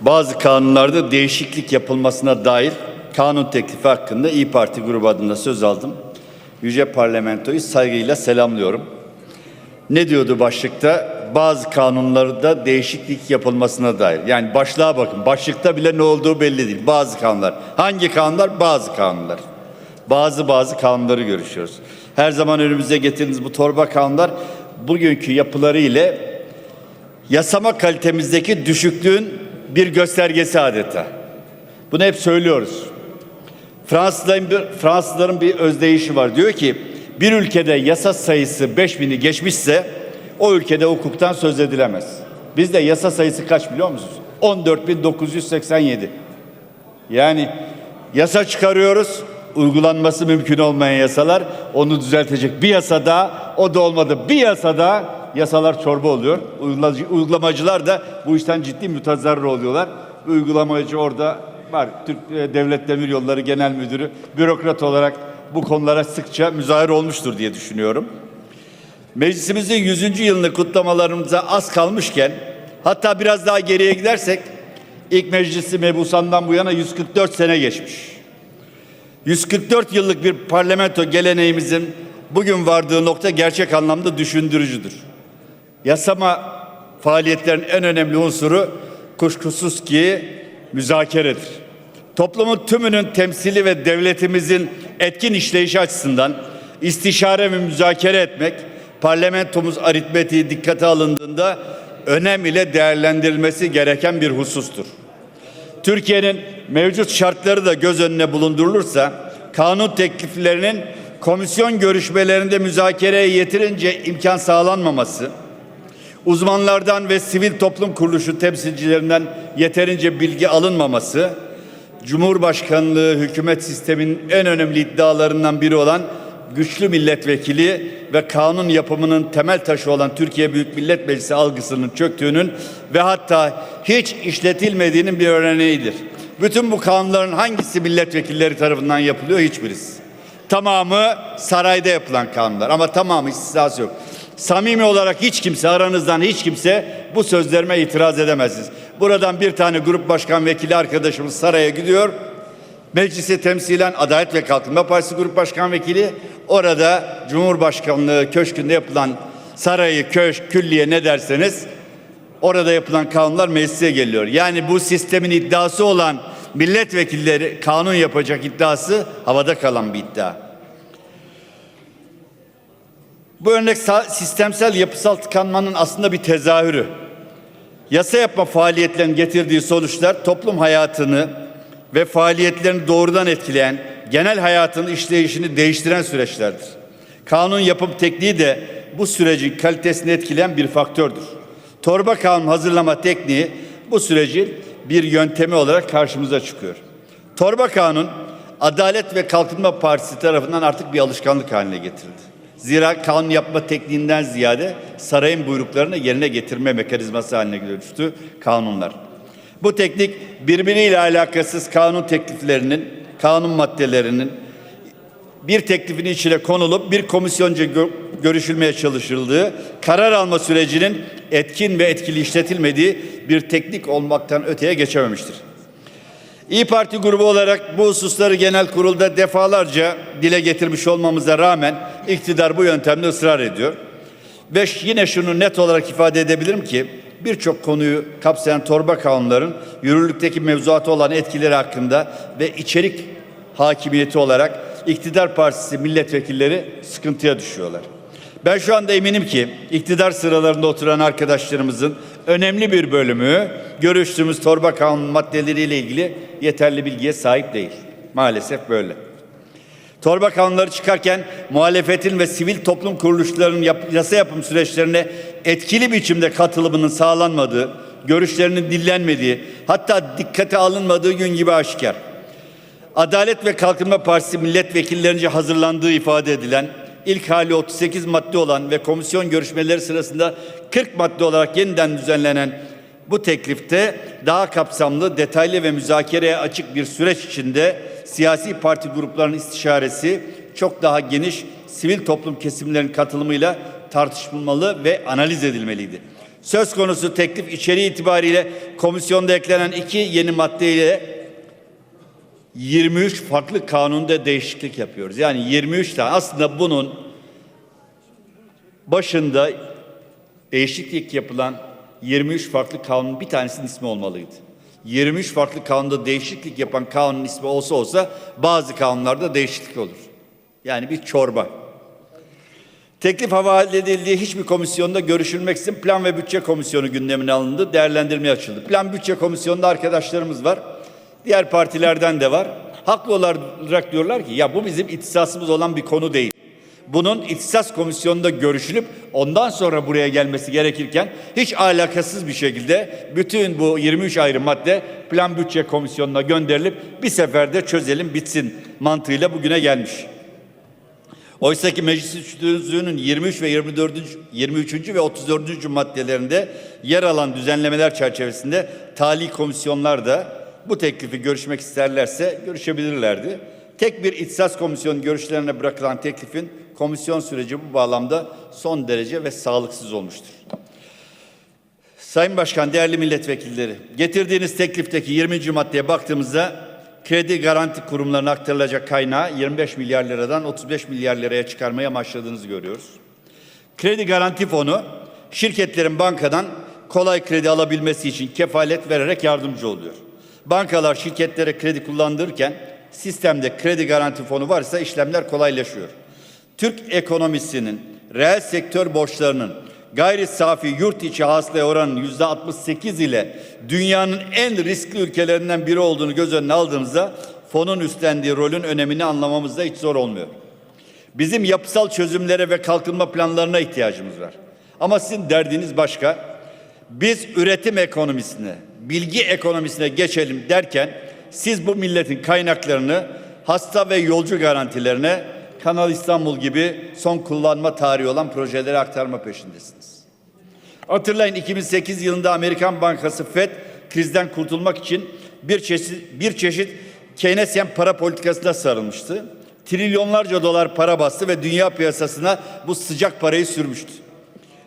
bazı kanunlarda değişiklik yapılmasına dair kanun teklifi hakkında İyi Parti grubu adına söz aldım. Yüce Parlamentoyu saygıyla selamlıyorum. Ne diyordu başlıkta? Bazı kanunlarda değişiklik yapılmasına dair. Yani başlığa bakın. Başlıkta bile ne olduğu belli değil. Bazı kanunlar. Hangi kanunlar? Bazı kanunlar. Bazı bazı kanunları görüşüyoruz. Her zaman önümüze getirdiğiniz bu torba kanunlar bugünkü yapıları ile yasama kalitemizdeki düşüklüğün bir göstergesi adeta. Bunu hep söylüyoruz. Fransızların bir, Fransızların bir özdeyişi var. Diyor ki bir ülkede yasa sayısı 5000'i geçmişse o ülkede hukuktan söz edilemez. Bizde yasa sayısı kaç biliyor musunuz? 14.987. Yani yasa çıkarıyoruz, uygulanması mümkün olmayan yasalar onu düzeltecek bir yasa daha, o da olmadı bir yasa daha yasalar çorba oluyor. Uygulamacı- Uygulamacılar da bu işten ciddi mütazarrı oluyorlar. Uygulamacı orada var. Türk e, Devlet Demir Yolları Genel Müdürü bürokrat olarak bu konulara sıkça müzahir olmuştur diye düşünüyorum. Meclisimizin 100. yılını kutlamalarımıza az kalmışken hatta biraz daha geriye gidersek ilk meclisi mebusandan bu yana 144 sene geçmiş. 144 yıllık bir parlamento geleneğimizin bugün vardığı nokta gerçek anlamda düşündürücüdür. Yasama faaliyetlerin en önemli unsuru kuşkusuz ki müzakeredir. Toplumun tümünün temsili ve devletimizin etkin işleyişi açısından istişare ve müzakere etmek parlamentomuz aritmetiği dikkate alındığında önem ile değerlendirilmesi gereken bir husustur. Türkiye'nin mevcut şartları da göz önüne bulundurulursa kanun tekliflerinin komisyon görüşmelerinde müzakereye yeterince imkan sağlanmaması, uzmanlardan ve sivil toplum kuruluşu temsilcilerinden yeterince bilgi alınmaması, Cumhurbaşkanlığı hükümet sisteminin en önemli iddialarından biri olan güçlü milletvekili ve kanun yapımının temel taşı olan Türkiye Büyük Millet Meclisi algısının çöktüğünün ve hatta hiç işletilmediğinin bir örneğidir. Bütün bu kanunların hangisi milletvekilleri tarafından yapılıyor? Hiçbirisi. Tamamı sarayda yapılan kanunlar ama tamamı istisnası yok. Samimi olarak hiç kimse aranızdan hiç kimse bu sözlerime itiraz edemezsiniz. Buradan bir tane grup başkan vekili arkadaşımız saraya gidiyor. Meclisi temsilen Adalet ve Kalkınma Partisi Grup Başkan Vekili orada Cumhurbaşkanlığı Köşkü'nde yapılan sarayı, köşk, külliye ne derseniz orada yapılan kanunlar meclise geliyor. Yani bu sistemin iddiası olan milletvekilleri kanun yapacak iddiası havada kalan bir iddia. Bu örnek sistemsel yapısal tıkanmanın aslında bir tezahürü. Yasa yapma faaliyetlerinin getirdiği sonuçlar toplum hayatını ve faaliyetlerini doğrudan etkileyen, genel hayatın işleyişini değiştiren süreçlerdir. Kanun yapım tekniği de bu sürecin kalitesini etkileyen bir faktördür. Torba kanun hazırlama tekniği bu sürecin bir yöntemi olarak karşımıza çıkıyor. Torba kanun Adalet ve Kalkınma Partisi tarafından artık bir alışkanlık haline getirildi. Zira kanun yapma tekniğinden ziyade sarayın buyruklarını yerine getirme mekanizması haline dönüştü kanunlar. Bu teknik birbiriyle alakasız kanun tekliflerinin, kanun maddelerinin bir teklifin içine konulup bir komisyonca gö- görüşülmeye çalışıldığı, karar alma sürecinin etkin ve etkili işletilmediği bir teknik olmaktan öteye geçememiştir. İyi Parti grubu olarak bu hususları genel kurulda defalarca dile getirmiş olmamıza rağmen iktidar bu yöntemde ısrar ediyor. Ve yine şunu net olarak ifade edebilirim ki birçok konuyu kapsayan torba kanunların yürürlükteki mevzuatı olan etkileri hakkında ve içerik hakimiyeti olarak iktidar partisi milletvekilleri sıkıntıya düşüyorlar. Ben şu anda eminim ki iktidar sıralarında oturan arkadaşlarımızın önemli bir bölümü görüştüğümüz torba kanun maddeleriyle ilgili yeterli bilgiye sahip değil. Maalesef böyle. Torba kanunları çıkarken muhalefetin ve sivil toplum kuruluşlarının yap- yasa yapım süreçlerine etkili biçimde katılımının sağlanmadığı, görüşlerinin dillenmediği, hatta dikkate alınmadığı gün gibi aşikar. Adalet ve Kalkınma Partisi milletvekillerince hazırlandığı ifade edilen ilk hali 38 madde olan ve komisyon görüşmeleri sırasında 40 madde olarak yeniden düzenlenen bu teklifte daha kapsamlı, detaylı ve müzakereye açık bir süreç içinde siyasi parti gruplarının istişaresi çok daha geniş sivil toplum kesimlerinin katılımıyla tartışılmalı ve analiz edilmeliydi. Söz konusu teklif içeriği itibariyle komisyonda eklenen iki yeni maddeyle 23 farklı kanunda değişiklik yapıyoruz. Yani 23 tane aslında bunun başında değişiklik yapılan 23 farklı kanunun bir tanesinin ismi olmalıydı. 23 farklı kanunda değişiklik yapan kanunun ismi olsa olsa bazı kanunlarda değişiklik olur. Yani bir çorba. Teklif havale edildiği hiçbir komisyonda görüşülmeksizin Plan ve Bütçe Komisyonu gündemine alındı, değerlendirmeye açıldı. Plan Bütçe Komisyonu'nda arkadaşlarımız var. Diğer partilerden de var. Haklı olarak diyorlar ki ya bu bizim ihtisasımız olan bir konu değil. Bunun ihtisas komisyonunda görüşülüp ondan sonra buraya gelmesi gerekirken hiç alakasız bir şekilde bütün bu 23 ayrı madde Plan Bütçe Komisyonu'na gönderilip bir seferde çözelim bitsin mantığıyla bugüne gelmiş. Oysa ki meclis tüzüğünün 23 ve 24. 23. ve 34. maddelerinde yer alan düzenlemeler çerçevesinde tali komisyonlar da bu teklifi görüşmek isterlerse görüşebilirlerdi. Tek bir ihtisas komisyonu görüşlerine bırakılan teklifin komisyon süreci bu bağlamda son derece ve sağlıksız olmuştur. Sayın Başkan, değerli milletvekilleri, getirdiğiniz teklifteki 20. maddeye baktığımızda kredi garanti kurumlarına aktarılacak kaynağı 25 milyar liradan 35 milyar liraya çıkarmaya amaçladığınızı görüyoruz. Kredi garanti fonu şirketlerin bankadan kolay kredi alabilmesi için kefalet vererek yardımcı oluyor. Bankalar şirketlere kredi kullandırırken sistemde kredi garanti fonu varsa işlemler kolaylaşıyor. Türk ekonomisinin reel sektör borçlarının gayri safi yurt içi hasılaya oranının yüzde 68 ile dünyanın en riskli ülkelerinden biri olduğunu göz önüne aldığımızda fonun üstlendiği rolün önemini anlamamızda hiç zor olmuyor. Bizim yapısal çözümlere ve kalkınma planlarına ihtiyacımız var. Ama sizin derdiniz başka. Biz üretim ekonomisine, bilgi ekonomisine geçelim derken siz bu milletin kaynaklarını hasta ve yolcu garantilerine Kanal İstanbul gibi son kullanma tarihi olan projelere aktarma peşindesiniz. Hatırlayın 2008 yılında Amerikan Bankası Fed krizden kurtulmak için bir çeşit bir çeşit Keynesyen para politikasına sarılmıştı. Trilyonlarca dolar para bastı ve dünya piyasasına bu sıcak parayı sürmüştü.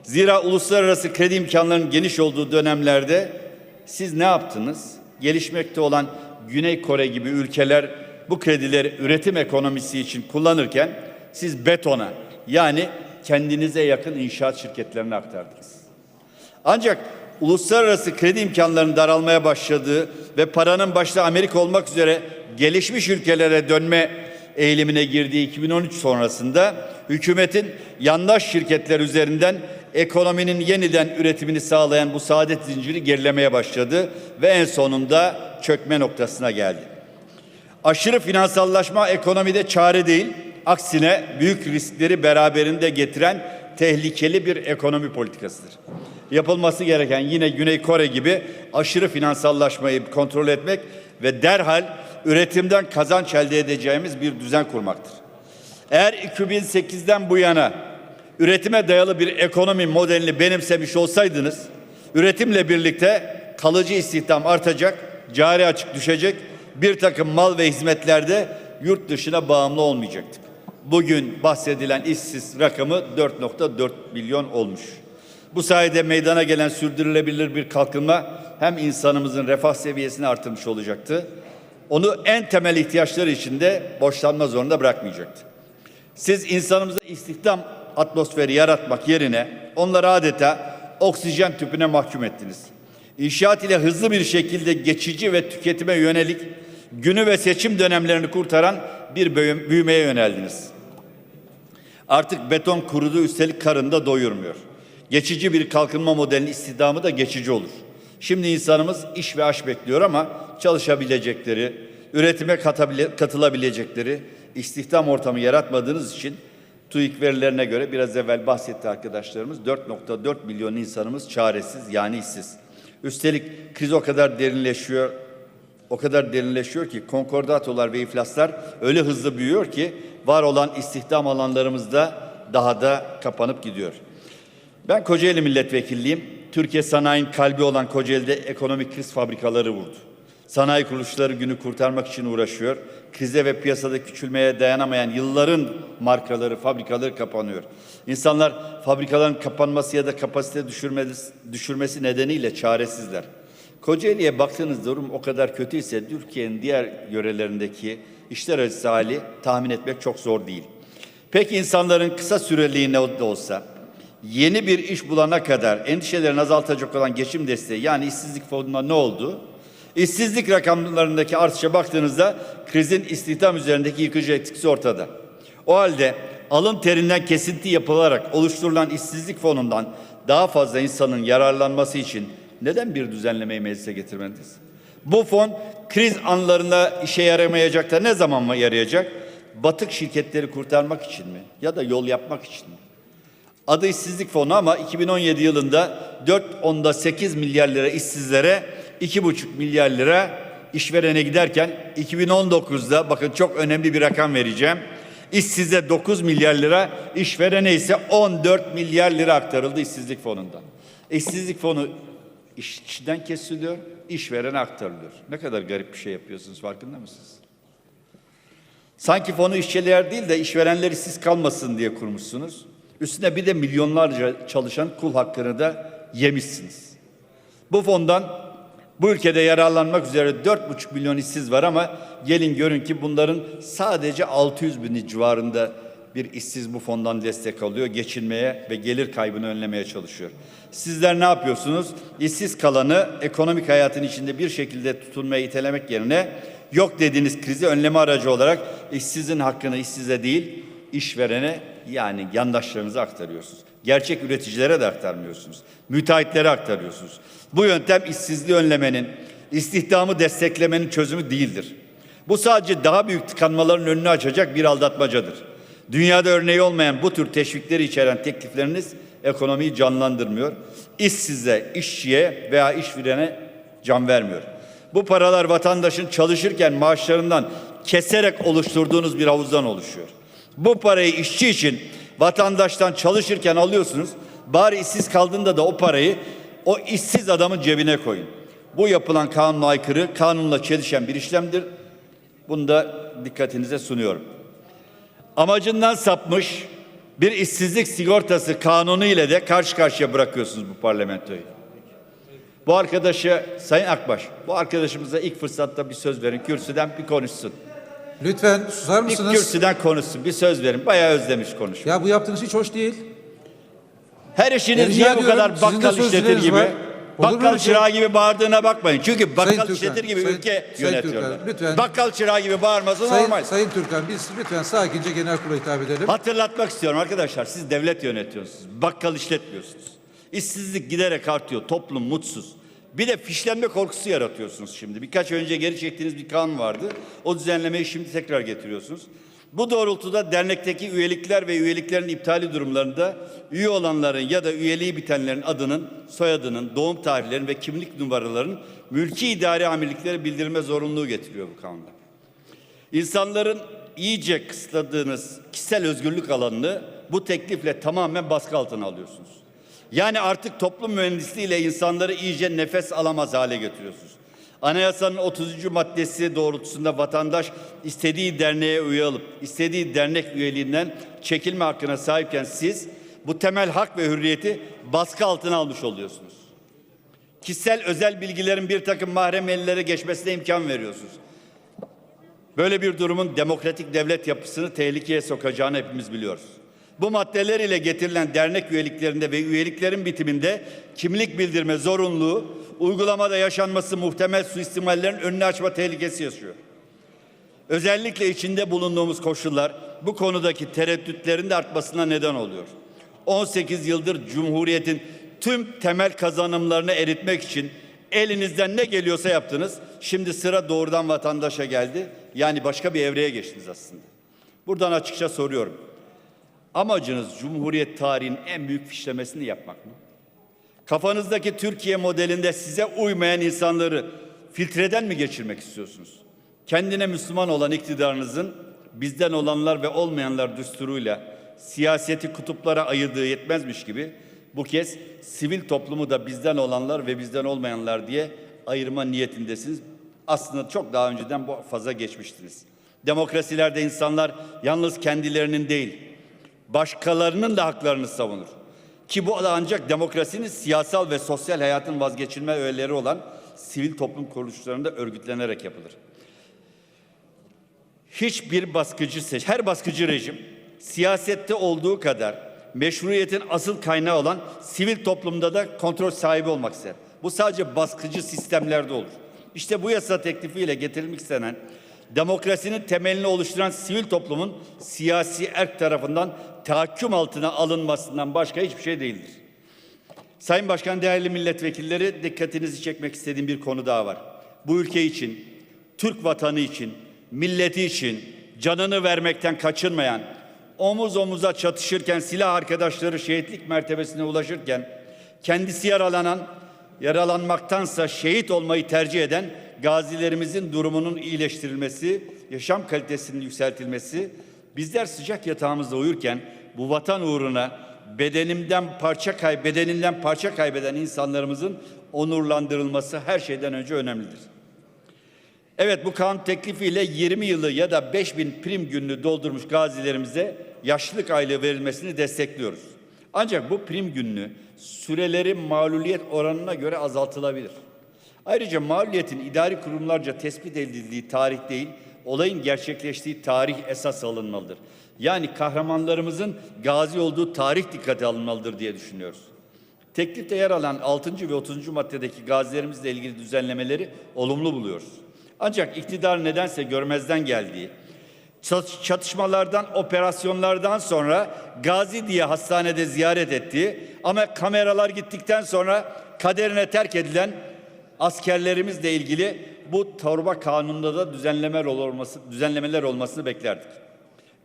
Zira uluslararası kredi imkanlarının geniş olduğu dönemlerde siz ne yaptınız? Gelişmekte olan Güney Kore gibi ülkeler bu kredileri üretim ekonomisi için kullanırken siz betona yani kendinize yakın inşaat şirketlerine aktardınız. Ancak uluslararası kredi imkanlarının daralmaya başladığı ve paranın başta Amerika olmak üzere gelişmiş ülkelere dönme eğilimine girdiği 2013 sonrasında hükümetin yandaş şirketler üzerinden ekonominin yeniden üretimini sağlayan bu saadet zinciri gerilemeye başladı ve en sonunda çökme noktasına geldi. Aşırı finansallaşma ekonomide çare değil, aksine büyük riskleri beraberinde getiren tehlikeli bir ekonomi politikasıdır. Yapılması gereken yine Güney Kore gibi aşırı finansallaşmayı kontrol etmek ve derhal üretimden kazanç elde edeceğimiz bir düzen kurmaktır. Eğer 2008'den bu yana üretime dayalı bir ekonomi modelini benimsemiş olsaydınız, üretimle birlikte kalıcı istihdam artacak, cari açık düşecek, bir takım mal ve hizmetlerde yurt dışına bağımlı olmayacaktık. Bugün bahsedilen işsiz rakamı 4.4 milyon olmuş. Bu sayede meydana gelen sürdürülebilir bir kalkınma hem insanımızın refah seviyesini artırmış olacaktı. Onu en temel ihtiyaçları içinde borçlanma zorunda bırakmayacaktı. Siz insanımıza istihdam atmosferi yaratmak yerine onları adeta oksijen tüpüne mahkum ettiniz. İnşaat ile hızlı bir şekilde geçici ve tüketime yönelik günü ve seçim dönemlerini kurtaran bir büyümeye yöneldiniz. Artık beton kurudu üstelik karında doyurmuyor. Geçici bir kalkınma modelinin istihdamı da geçici olur. Şimdi insanımız iş ve aş bekliyor ama çalışabilecekleri, üretime katılabilecekleri istihdam ortamı yaratmadığınız için TÜİK verilerine göre biraz evvel bahsetti arkadaşlarımız 4.4 milyon insanımız çaresiz yani işsiz. Üstelik kriz o kadar derinleşiyor, o kadar derinleşiyor ki konkordatolar ve iflaslar öyle hızlı büyüyor ki var olan istihdam alanlarımızda daha da kapanıp gidiyor. Ben Kocaeli milletvekilliyim. Türkiye sanayinin kalbi olan Kocaeli'de ekonomik kriz fabrikaları vurdu. Sanayi kuruluşları günü kurtarmak için uğraşıyor. Krize ve piyasada küçülmeye dayanamayan yılların markaları, fabrikaları kapanıyor. İnsanlar fabrikaların kapanması ya da kapasite düşürmesi, nedeniyle çaresizler. Kocaeli'ye baktığınız durum o kadar kötüyse Türkiye'nin diğer yörelerindeki işler acısı hali tahmin etmek çok zor değil. Peki insanların kısa süreliğine de olsa yeni bir iş bulana kadar endişelerini azaltacak olan geçim desteği yani işsizlik fonuna ne oldu? İşsizlik rakamlarındaki artışa baktığınızda krizin istihdam üzerindeki yıkıcı etkisi ortada. O halde alın terinden kesinti yapılarak oluşturulan işsizlik fonundan daha fazla insanın yararlanması için neden bir düzenlemeyi meclise getirmediniz? Bu fon kriz anlarında işe yaramayacak da ne zaman mı yarayacak? Batık şirketleri kurtarmak için mi? Ya da yol yapmak için mi? Adı işsizlik fonu ama 2017 yılında 4.8 milyar lira işsizlere 2,5 milyar lira işverene giderken 2019'da bakın çok önemli bir rakam vereceğim. İşsize 9 milyar lira, işverene ise 14 milyar lira aktarıldı işsizlik fonundan. İşsizlik fonu işçiden kesiliyor, işverene aktarılıyor. Ne kadar garip bir şey yapıyorsunuz farkında mısınız? Sanki fonu işçiler değil de işverenler işsiz kalmasın diye kurmuşsunuz. Üstüne bir de milyonlarca çalışan kul hakkını da yemişsiniz. Bu fondan bu ülkede yararlanmak üzere 4,5 milyon işsiz var ama gelin görün ki bunların sadece 600 bini civarında bir işsiz bu fondan destek alıyor. Geçinmeye ve gelir kaybını önlemeye çalışıyor. Sizler ne yapıyorsunuz? İşsiz kalanı ekonomik hayatın içinde bir şekilde tutunmaya itelemek yerine yok dediğiniz krizi önleme aracı olarak işsizin hakkını işsize değil işverene yani yandaşlarınıza aktarıyorsunuz. Gerçek üreticilere de aktarmıyorsunuz. Müteahhitlere aktarıyorsunuz. Bu yöntem işsizliği önlemenin, istihdamı desteklemenin çözümü değildir. Bu sadece daha büyük tıkanmaların önünü açacak bir aldatmacadır. Dünyada örneği olmayan bu tür teşvikleri içeren teklifleriniz ekonomiyi canlandırmıyor. İşsize, işçiye veya işverene can vermiyor. Bu paralar vatandaşın çalışırken maaşlarından keserek oluşturduğunuz bir havuzdan oluşuyor. Bu parayı işçi için vatandaştan çalışırken alıyorsunuz. Bari işsiz kaldığında da o parayı o işsiz adamın cebine koyun. Bu yapılan kanuna aykırı, kanunla çelişen bir işlemdir. Bunu da dikkatinize sunuyorum. Amacından sapmış bir işsizlik sigortası kanunu ile de karşı karşıya bırakıyorsunuz bu parlamentoyu. Bu arkadaşı Sayın Akbaş, bu arkadaşımıza ilk fırsatta bir söz verin. Kürsüden bir konuşsun. Lütfen susar mısınız? kürsüden konuşsun. Bir söz verin. Bayağı özlemiş konuş. Ya bu yaptığınız hiç hoş değil. Her işiniz Rica niye bu ediyorum, kadar sizin de bakkal işletir sözleriniz gibi? var. Olur mu Bakkal öyle şey? çırağı gibi bağırdığına bakmayın. Çünkü bakkal Türkan, işletir gibi Sayın- ülke Sayın yönetiyorlar. Türkan, lütfen. Bakkal çırağı gibi bağırması Sayın, normal. Sayın Türkan biz lütfen sakince genel kurula hitap edelim. Hatırlatmak istiyorum arkadaşlar. Siz devlet yönetiyorsunuz. Bakkal işletmiyorsunuz. İşsizlik giderek artıyor. Toplum mutsuz. Bir de fişlenme korkusu yaratıyorsunuz şimdi. Birkaç önce geri çektiğiniz bir kanun vardı. O düzenlemeyi şimdi tekrar getiriyorsunuz. Bu doğrultuda dernekteki üyelikler ve üyeliklerin iptali durumlarında üye olanların ya da üyeliği bitenlerin adının, soyadının, doğum tarihlerinin ve kimlik numaralarının mülki idari amirliklere bildirme zorunluluğu getiriyor bu kanunda. İnsanların iyice kısıtladığınız kişisel özgürlük alanını bu teklifle tamamen baskı altına alıyorsunuz. Yani artık toplum mühendisliğiyle insanları iyice nefes alamaz hale getiriyorsunuz. Anayasanın 30. maddesi doğrultusunda vatandaş istediği derneğe üye alıp istediği dernek üyeliğinden çekilme hakkına sahipken siz bu temel hak ve hürriyeti baskı altına almış oluyorsunuz. Kişisel özel bilgilerin bir takım mahrem ellere geçmesine imkan veriyorsunuz. Böyle bir durumun demokratik devlet yapısını tehlikeye sokacağını hepimiz biliyoruz. Bu maddeler ile getirilen dernek üyeliklerinde ve üyeliklerin bitiminde kimlik bildirme zorunluluğu uygulamada yaşanması muhtemel suistimallerin önünü açma tehlikesi yaşıyor. Özellikle içinde bulunduğumuz koşullar bu konudaki tereddütlerin de artmasına neden oluyor. 18 yıldır Cumhuriyet'in tüm temel kazanımlarını eritmek için elinizden ne geliyorsa yaptınız. Şimdi sıra doğrudan vatandaşa geldi. Yani başka bir evreye geçtiniz aslında. Buradan açıkça soruyorum. Amacınız Cumhuriyet tarihinin en büyük fişlemesini yapmak mı? Kafanızdaki Türkiye modelinde size uymayan insanları filtreden mi geçirmek istiyorsunuz? Kendine Müslüman olan iktidarınızın bizden olanlar ve olmayanlar düsturuyla siyaseti kutuplara ayırdığı yetmezmiş gibi bu kez sivil toplumu da bizden olanlar ve bizden olmayanlar diye ayırma niyetindesiniz. Aslında çok daha önceden bu faza geçmiştiniz. Demokrasilerde insanlar yalnız kendilerinin değil, başkalarının da haklarını savunur. Ki bu da ancak demokrasinin siyasal ve sosyal hayatın vazgeçilme öğeleri olan sivil toplum kuruluşlarında örgütlenerek yapılır. Hiçbir baskıcı seç, her baskıcı rejim siyasette olduğu kadar meşruiyetin asıl kaynağı olan sivil toplumda da kontrol sahibi olmak ister. Bu sadece baskıcı sistemlerde olur. İşte bu yasa teklifiyle getirilmek istenen demokrasinin temelini oluşturan sivil toplumun siyasi erk tarafından tahakküm altına alınmasından başka hiçbir şey değildir. Sayın Başkan, değerli milletvekilleri dikkatinizi çekmek istediğim bir konu daha var. Bu ülke için, Türk vatanı için, milleti için canını vermekten kaçınmayan, omuz omuza çatışırken silah arkadaşları şehitlik mertebesine ulaşırken kendisi yaralanan, yaralanmaktansa şehit olmayı tercih eden gazilerimizin durumunun iyileştirilmesi, yaşam kalitesinin yükseltilmesi, bizler sıcak yatağımızda uyurken bu vatan uğruna bedenimden parça kay bedeninden parça kaybeden insanlarımızın onurlandırılması her şeyden önce önemlidir. Evet bu kanun teklifiyle 20 yılı ya da 5000 prim gününü doldurmuş gazilerimize yaşlılık aylığı verilmesini destekliyoruz. Ancak bu prim gününü süreleri mağluliyet oranına göre azaltılabilir. Ayrıca mağluliyetin idari kurumlarca tespit edildiği tarih değil, olayın gerçekleştiği tarih esas alınmalıdır. Yani kahramanlarımızın gazi olduğu tarih dikkate alınmalıdır diye düşünüyoruz. Teklifte yer alan 6. ve 30. maddedeki gazilerimizle ilgili düzenlemeleri olumlu buluyoruz. Ancak iktidar nedense görmezden geldiği, çat- çatışmalardan, operasyonlardan sonra gazi diye hastanede ziyaret ettiği ama kameralar gittikten sonra kaderine terk edilen askerlerimizle ilgili bu torba kanununda da düzenlemeler olması, düzenlemeler olmasını beklerdik.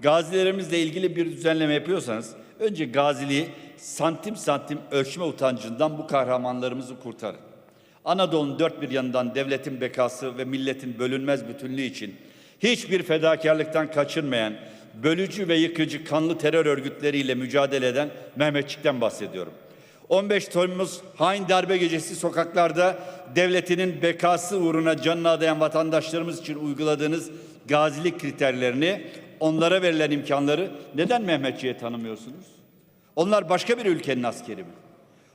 Gazilerimizle ilgili bir düzenleme yapıyorsanız önce gaziliği santim santim ölçme utancından bu kahramanlarımızı kurtarın. Anadolu'nun dört bir yanından devletin bekası ve milletin bölünmez bütünlüğü için hiçbir fedakarlıktan kaçınmayan, bölücü ve yıkıcı kanlı terör örgütleriyle mücadele eden Mehmetçik'ten bahsediyorum. 15 Temmuz hain darbe gecesi sokaklarda devletinin bekası uğruna canını adayan vatandaşlarımız için uyguladığınız gazilik kriterlerini, onlara verilen imkanları neden Mehmetçiğe tanımıyorsunuz? Onlar başka bir ülkenin askeri mi?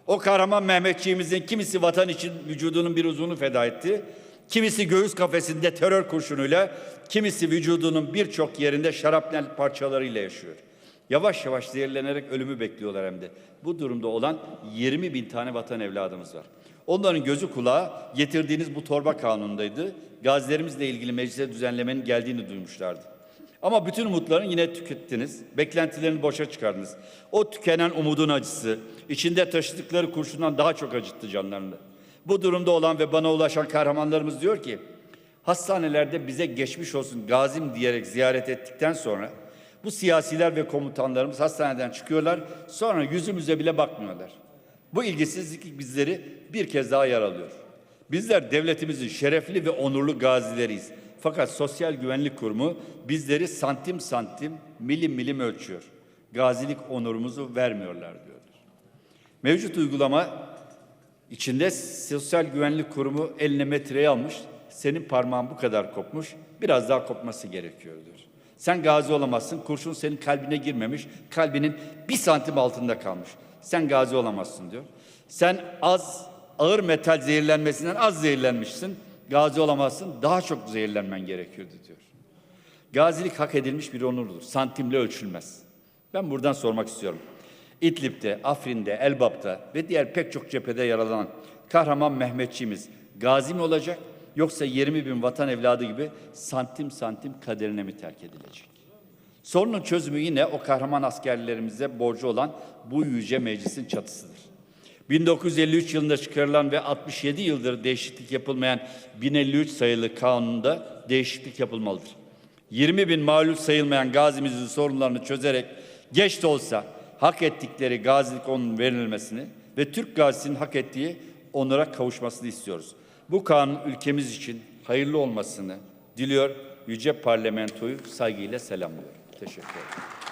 O kahraman Mehmetçiğimizin kimisi vatan için vücudunun bir uzunu feda etti. Kimisi göğüs kafesinde terör kurşunuyla, kimisi vücudunun birçok yerinde şarapnel parçalarıyla yaşıyor. Yavaş yavaş zehirlenerek ölümü bekliyorlar hem de. Bu durumda olan 20 bin tane vatan evladımız var. Onların gözü kulağı getirdiğiniz bu torba kanunundaydı. Gazilerimizle ilgili meclise düzenlemenin geldiğini duymuşlardı. Ama bütün umutlarını yine tükettiniz. Beklentilerini boşa çıkardınız. O tükenen umudun acısı, içinde taşıdıkları kurşundan daha çok acıttı canlarını. Bu durumda olan ve bana ulaşan kahramanlarımız diyor ki, hastanelerde bize geçmiş olsun gazim diyerek ziyaret ettikten sonra bu siyasiler ve komutanlarımız hastaneden çıkıyorlar, sonra yüzümüze bile bakmıyorlar. Bu ilgisizlik bizleri bir kez daha yaralıyor. Bizler devletimizin şerefli ve onurlu gazileriyiz. Fakat Sosyal Güvenlik Kurumu bizleri santim santim, milim milim ölçüyor. Gazilik onurumuzu vermiyorlar diyorlar. Mevcut uygulama içinde Sosyal Güvenlik Kurumu eline metreyi almış. Senin parmağın bu kadar kopmuş, biraz daha kopması gerekiyor diyor. Sen gazi olamazsın, kurşun senin kalbine girmemiş, kalbinin bir santim altında kalmış. Sen gazi olamazsın diyor. Sen az, ağır metal zehirlenmesinden az zehirlenmişsin, gazi olamazsın, daha çok zehirlenmen gerekiyordu diyor. Gazilik hak edilmiş bir onurdur, santimle ölçülmez. Ben buradan sormak istiyorum. İdlib'de, Afrin'de, Elbap'ta ve diğer pek çok cephede yaralanan kahraman Mehmetçiğimiz gazi mi olacak yoksa 20 bin vatan evladı gibi santim santim kaderine mi terk edilecek? Sorunun çözümü yine o kahraman askerlerimize borcu olan bu yüce meclisin çatısıdır. 1953 yılında çıkarılan ve 67 yıldır değişiklik yapılmayan 1053 sayılı kanunda değişiklik yapılmalıdır. 20 bin mağlup sayılmayan gazimizin sorunlarını çözerek geç de olsa hak ettikleri gazilik onun verilmesini ve Türk gazisinin hak ettiği onura kavuşmasını istiyoruz. Bu kanun ülkemiz için hayırlı olmasını diliyor. Yüce parlamentoyu saygıyla selamlıyorum. Teşekkür ederim.